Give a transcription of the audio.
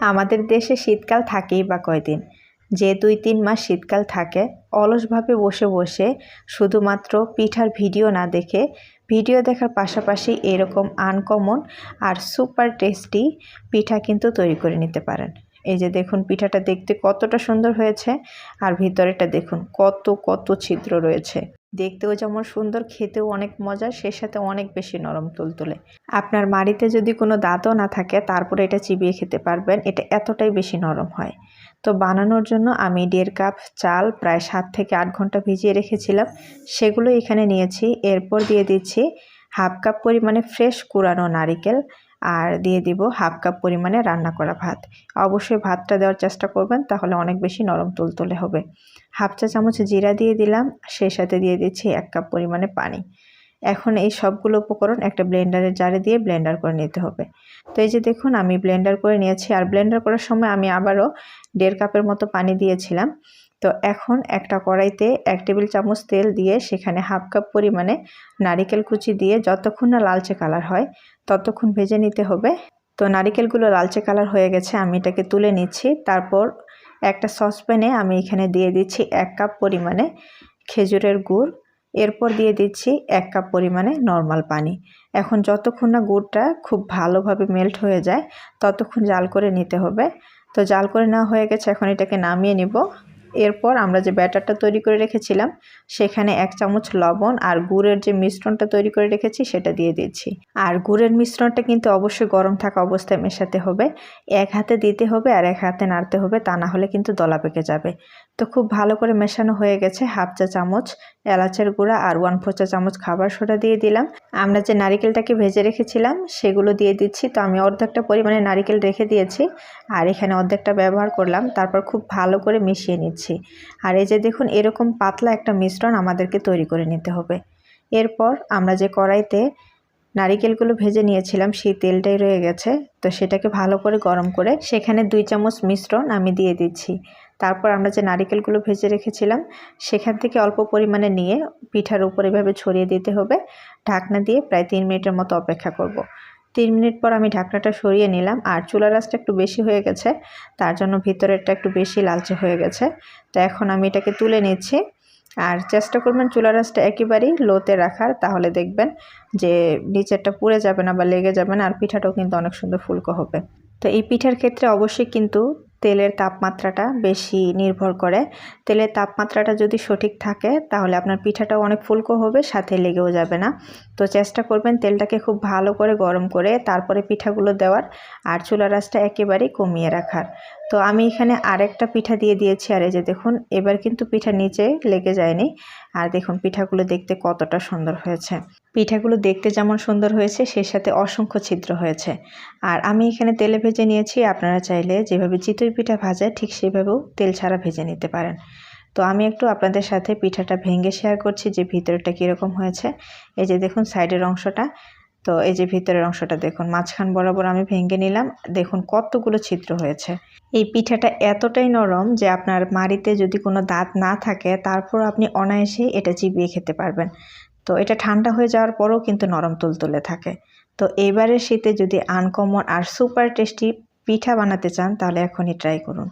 আমাদের দেশে শীতকাল থাকেই বা কয়দিন। যে দুই তিন মাস শীতকাল থাকে, অলসভাবে বসে বসে শুধুমাত্র পিঠার ভিডিও না দেখে ভিডিও দেখার পাশাপাশি এরকম আনকমন আর সুপার টেস্টি পিঠা কিন্তু তৈরি করে নিতে পারেন। এই যে দেখুন, পিঠাটা দেখতে কতটা সুন্দর হয়েছে। আর ভিতরেটা দেখুন, কত কত ছিদ্র রয়েছে। দেখতেও যেমন সুন্দর, খেতেও অনেক মজা, সে সাথে অনেক বেশি নরম তুলতুলে। আপনার বাড়িতে যদি কোনো দাঁতও না থাকে, তারপরে এটা চিবিয়ে খেতে পারবেন, এটা এতটাই বেশি নরম হয়। তো বানানোর জন্য আমি দেড় কাপ চাল, প্রায় সাত থেকে আট ঘণ্টা ভিজিয়ে রেখেছিলাম, সেগুলো এখানে নিয়েছি। এরপর দিয়ে দিচ্ছি হাফ কাপ পরিমাণে ফ্রেশ কুড়ানো নারিকেল আর দিয়ে দিব হাফ কাপ পরিমাণে রান্না করা ভাত। অবশ্যই ভাতটা দেওয়ার চেষ্টা করবেন, তাহলে অনেক বেশি নরম তুলতুলে হবে। হাফ চা চামচ জিরা দিয়ে দিলাম, সেই সাথে দিয়ে দিচ্ছি এক কাপ পরিমাণে পানি। এখন এই সবগুলো উপকরণ একটা ব্লেন্ডারের জারে দিয়ে ব্লেন্ডার করে নিতে হবে। তো এই যে দেখুন, আমি ব্লেন্ডার করে নিয়েছি। আর ব্লেন্ডার করার সময় আমি আবারও দেড় কাপের মতো পানি দিয়েছিলাম। তো এখন একটা কড়াইতে এক টেবিল চামচ তেল দিয়ে সেখানে হাফ কাপ পরিমাণে নারিকেল কুচি দিয়ে যতক্ষণ না লালচে কালার হয়, ততক্ষণ ভেজে নিতে হবে। তো নারিকেলগুলো লালচে কালার হয়ে গেছে, আমি এটাকে তুলে নিচ্ছি। তারপর একটা সসপ্যানে আমি এখানে দিয়ে দিচ্ছি এক কাপ পরিমাণে খেজুরের গুড়। এরপর দিয়ে দিচ্ছি এক কাপ পরিমাণে নর্মাল পানি। এখন যতক্ষণ না গুড়টা খুব ভালোভাবে মেল্ট হয়ে যায়, ততক্ষণ জাল করে নিতে হবে। তো জাল করে নেওয়া হয়ে গেছে, এখন এটাকে নামিয়ে নিব। এরপর আমরা যে ব্যাটারটা তৈরি করে রেখেছিলাম, সেখানে এক চামচ লবণ আর গুড়ের যে মিশ্রণটা তৈরি করে রেখেছি, সেটা দিয়ে দিচ্ছি। আর গুড়ের মিশ্রণটা কিন্তু অবশ্যই গরম থাকা অবস্থায় মেশাতে হবে। এক হাতে দিতে হবে আর এক হাতে নাড়তে হবে, তা না হলে কিন্তু দলা পেকে যাবে। তো খুব ভালো করে মেশানো হয়ে গেছে, হাফ চা চামচ এলাচের গুঁড়া আর ওয়ান ফোর চা চামচ খাবার সোডা দিয়ে দিলাম। আমরা যে নারিকেলটাকে ভেজে রেখেছিলাম, সেগুলো দিয়ে দিচ্ছি। তো আমি অর্ধেকটা পরিমাণে নারিকেল রেখে দিয়েছি, আর এখানে অর্ধেকটা ব্যবহার করলাম। তারপর খুব ভালো করে মিশিয়ে নিচ্ছি। আর এই যে দেখুন, এরকম পাতলা একটা মিশ্রণ আমাদেরকে তৈরি করে নিতে হবে। এরপর আমরা যে কড়াইতে নারিকেলগুলো ভেজে নিয়েছিলাম, সেই তেলটাই রয়ে গেছে। তো সেটাকে ভালো করে গরম করে সেখানে দুই চামচ মিশ্রণ আমি দিয়ে দিচ্ছি। তারপর আমরা যে নারিকেলগুলো ভেজে রেখেছিলাম, সেখান থেকে অল্প পরিমাণে নিয়ে পিঠার উপর এভাবে ছড়িয়ে দিতে হবে। ঢাকনা দিয়ে প্রায় তিন মিনিটের মতো অপেক্ষা করব। তিন মিনিট পর আমি ঢাকনাটা সরিয়ে নিলাম, আর চুলা রাসটা একটু বেশি হয়ে গেছে, তার জন্য ভিতরেরটা একটু বেশি লালচে হয়ে গেছে। তো এখন আমি এটাকে তুলে নিচ্ছি, আর চেষ্টা করবেন চুলা রাসটা একেবারেই লোতে রাখার, তাহলে দেখবেন যে নিচেরটা পুড়ে যাবে না বা লেগে যাবে না, আর পিঠাটাও কিন্তু অনেক সুন্দর ফুলকো হবে। তো এই পিঠার ক্ষেত্রে অবশ্যই কিন্তু তেলের তাপমাত্রাটা বেশি নির্ভর করে। তেলের তাপমাত্রাটা যদি সঠিক থাকে, তাহলে আপনার পিঠাটাও অনেক ফুলকো হবে, সাথে লেগেও যাবে না। তো চেষ্টা করবেন তেলটাকে খুব ভালো করে গরম করে তারপরে পিঠাগুলো দেওয়ার আর চুলা রাসটা একেবারেই কমিয়ে রাখার। তো আমি এখানে আরেকটা পিঠা দিয়ে দিয়েছি, আর এই যে দেখুন, এবার কিন্তু পিঠা নিচে লেগে যায়নি। আর দেখুন, পিঠাগুলো দেখতে কতটা সুন্দর হয়েছে। পিঠাগুলো দেখতে যেমন সুন্দর হয়েছে সেই সাথে অসংখ্য ছিদ্র হয়েছে। আর আমি এখানে তেলে ভেজে নিয়েছি, আপনারা চাইলে যেভাবে চিতই পিঠা ভাজা, ঠিক সেভাবেও তেল ছাড়া ভেজে নিতে পারেন। তো আমি একটু আপনাদের সাথে পিঠাটা ভেঙে শেয়ার করছি, যে ভিতরটা কীরকম হয়েছে। এই যে দেখুন সাইডের অংশটা। তো এই যে ভিতরের অংশটা দেখুন, মাঝখান বরাবর আমি ভেঙে নিলাম। দেখুন, কতগুলো ছিদ্র হয়েছে। এই পিঠাটা এতটাই নরম যে আপনার মাড়িতে যদি কোনো দাঁত না থাকে তারপর আপনি অনায়াসেই এটা চিবিয়ে খেতে পারবেন। তো এটা ঠান্ডা হয়ে যাওয়ার পরও কিন্তু নরম তুলতুলে থাকে। তো এবারের শীতে যদি আনকমন আর সুপার টেস্টি পিঠা বানাতে চান, তাহলে এখনই ট্রাই করুন।